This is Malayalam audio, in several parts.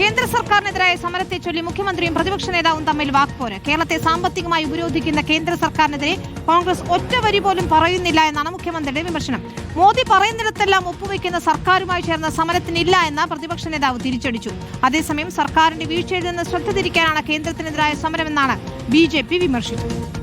കേന്ദ്ര സർക്കാരിനെതിരായ സമരത്തെ ചൊല്ലി മുഖ്യമന്ത്രിയും പ്രതിപക്ഷ നേതാവും തമ്മിൽ വാക്പോര്. കേരളത്തെ സാമ്പത്തികമായി ഉപരോധിക്കുന്ന കേന്ദ്ര സർക്കാരിനെതിരെ കോൺഗ്രസ് ഒറ്റ വരി പോലും പറയുന്നില്ല എന്നാണ് മുഖ്യമന്ത്രിയുടെ വിമർശനം. മോദി പറയുന്നിടത്തെല്ലാം ഒപ്പുവെക്കുന്ന സർക്കാരുമായി ചേർന്ന സമരത്തിനില്ല എന്ന് പ്രതിപക്ഷ നേതാവ് തിരിച്ചടിച്ചു. അതേസമയം സർക്കാരിന്റെ വീഴ്ചയിൽ നിന്ന് ശ്രദ്ധ തിരിക്കാനാണ് കേന്ദ്രത്തിനെതിരായ സമരമെന്നാണ് ബി ജെ പി വിമർശിച്ചത്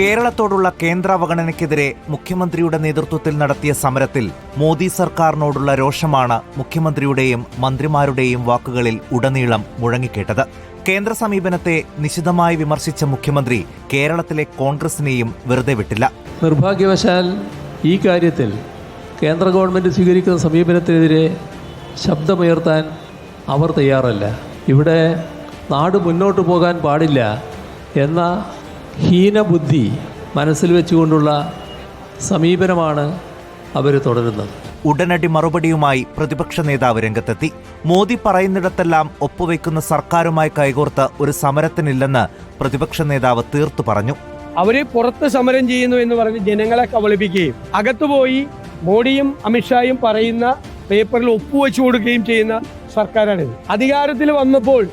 കേരളത്തോടുള്ള കേന്ദ്ര അവഗണനയ്ക്കെതിരെ മുഖ്യമന്ത്രിയുടെ നേതൃത്വത്തിൽ നടത്തിയ സമരത്തിൽ മോദി സർക്കാരിനോടുള്ള രോഷമാണ് മുഖ്യമന്ത്രിയുടെയും മന്ത്രിമാരുടെയും വാക്കുകളിൽ ഉടനീളം മുഴങ്ങിക്കേട്ടത്. കേന്ദ്ര സമീപനത്തെ നിശിതമായി വിമർശിച്ച മുഖ്യമന്ത്രി കേരളത്തിലെ കോൺഗ്രസിനെയും വെറുതെ വിട്ടില്ല. നിർഭാഗ്യവശാൽ ഈ കാര്യത്തിൽ കേന്ദ്ര ഗവൺമെന്റ് സ്വീകരിക്കുന്ന സമീപനത്തിനെതിരെ ശബ്ദമുയർത്താൻ അവർ തയ്യാറല്ല. ഇവിടെ നാട് മുന്നോട്ട് പോകാൻ പാടില്ല എന്ന ഹീനബുദ്ധി മനസ്സിൽ വെച്ചുകൊണ്ടുള്ള സമീപനമാണ് അവർ തുടരുന്നത്. ഉടനടി മറുപടിയുമായി പ്രതിപക്ഷ നേതാവ് രംഗത്തെത്തി. മോദി പറയുന്നിടത്തെല്ലാം ഒപ്പുവെക്കുന്ന സർക്കാരുമായി കൈകോർത്ത് ഒരു സമരത്തിനില്ലെന്ന് പ്രതിപക്ഷ നേതാവ് തീർത്തു പറഞ്ഞു. അവർ പുറത്ത് സമരം ചെയ്യുന്നു എന്ന് പറഞ്ഞ് ജനങ്ങളെ കബളിപ്പിക്കുകയും അകത്തുപോയി മോഡിയും അമിത്ഷായും പറയുന്ന പേപ്പറിൽ ഒപ്പുവെച്ചു കൊടുക്കുകയും ചെയ്യുന്ന സർക്കാരാണിത്. അധികാരത്തിൽ വന്നപ്പോൾ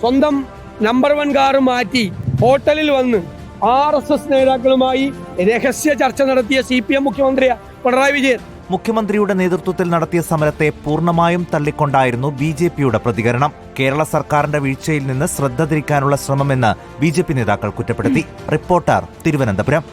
സ്വന്തം നമ്പർ വൺ കാറ് മാറ്റി ഹോട്ടലിൽ വന്ന് ആർ എസ് എസ് നേതാക്കളുമായി രഹസ്യ ചർച്ച നടത്തിയ സി പി എം മുഖ്യമന്ത്രി പിണറായി വിജയൻ. മുഖ്യമന്ത്രിയുടെ നേതൃത്വത്തിൽ നടത്തിയ സമരത്തെ പൂർണമായും തള്ളിക്കൊണ്ടായിരുന്നു ബി ജെ പിയുടെ പ്രതികരണം. കേരള സർക്കാരിന്റെ വീഴ്ചയിൽ നിന്ന് ശ്രദ്ധ തിരിക്കാനുള്ള ശ്രമമെന്ന് ബി ജെ പി നേതാക്കൾ കുറ്റപ്പെടുത്തി. റിപ്പോർട്ടർ തിരുവനന്തപുരം.